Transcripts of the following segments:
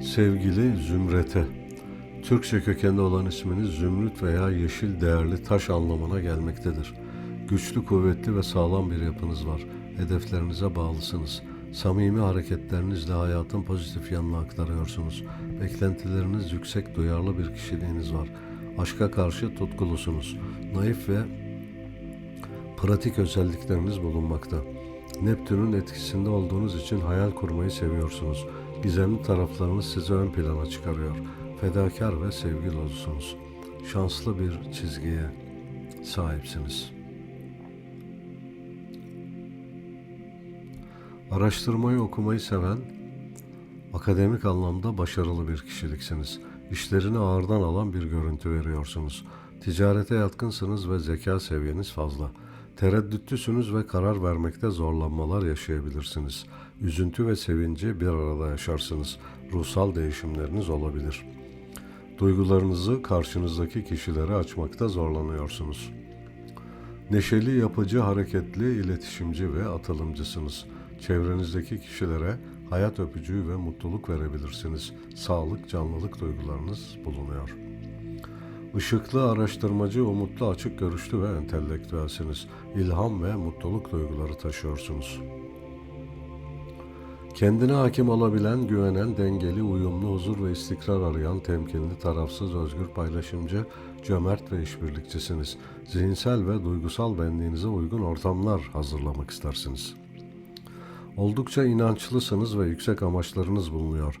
Sevgili Zümrete, Türkçe kökenli olan isminiz zümrüt veya yeşil değerli taş anlamına gelmektedir. Güçlü, kuvvetli ve sağlam bir yapınız var. Hedeflerinize bağlısınız. Samimi hareketlerinizle hayatın pozitif yanına aktarıyorsunuz. Beklentileriniz yüksek, duyarlı bir kişiliğiniz var. Aşka karşı tutkulusunuz. Naif ve pratik özellikleriniz bulunmakta. Neptün'ün etkisinde olduğunuz için hayal kurmayı seviyorsunuz. Gizemli taraflarınız sizi ön plana çıkarıyor. Fedakar ve sevgi dolusunuz. Şanslı bir çizgiye sahipsiniz. Araştırmayı okumayı seven, akademik anlamda başarılı bir kişiliksiniz. İşlerini ağırdan alan bir görüntü veriyorsunuz. Ticarete yatkınsınız ve zeka seviyeniz fazla. Tereddütlüsünüz ve karar vermekte zorlanmalar yaşayabilirsiniz. Üzüntü ve sevinci bir arada yaşarsınız. Ruhsal değişimleriniz olabilir. Duygularınızı karşınızdaki kişilere açmakta zorlanıyorsunuz. Neşeli, yapıcı, hareketli, iletişimci ve atılımcısınız. Çevrenizdeki kişilere hayat öpücüğü ve mutluluk verebilirsiniz. Sağlık, canlılık duygularınız bulunuyor. Işıklı, araştırmacı, umutlu, açık görüşlü ve entelektüelsiniz. İlham ve mutluluk duyguları taşıyorsunuz. Kendine hakim olabilen, güvenen, dengeli, uyumlu, huzur ve istikrar arayan, temkinli, tarafsız, özgür, paylaşımcı, cömert ve işbirlikçisiniz. Zihinsel ve duygusal benliğinize uygun ortamlar hazırlamak istersiniz. Oldukça inançlısınız ve yüksek amaçlarınız bulunuyor.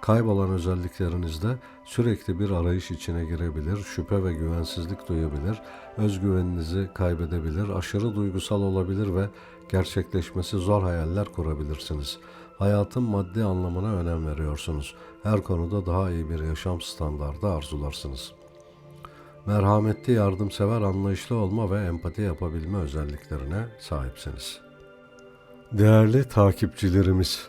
Kaybolan özelliklerinizde sürekli bir arayış içine girebilir, şüphe ve güvensizlik duyabilir, özgüveninizi kaybedebilir, aşırı duygusal olabilir ve gerçekleşmesi zor hayaller kurabilirsiniz. Hayatın maddi anlamına önem veriyorsunuz. Her konuda daha iyi bir yaşam standardı arzularsınız. Merhametli, yardımsever, anlayışlı olma ve empati yapabilme özelliklerine sahipsiniz. Değerli takipçilerimiz,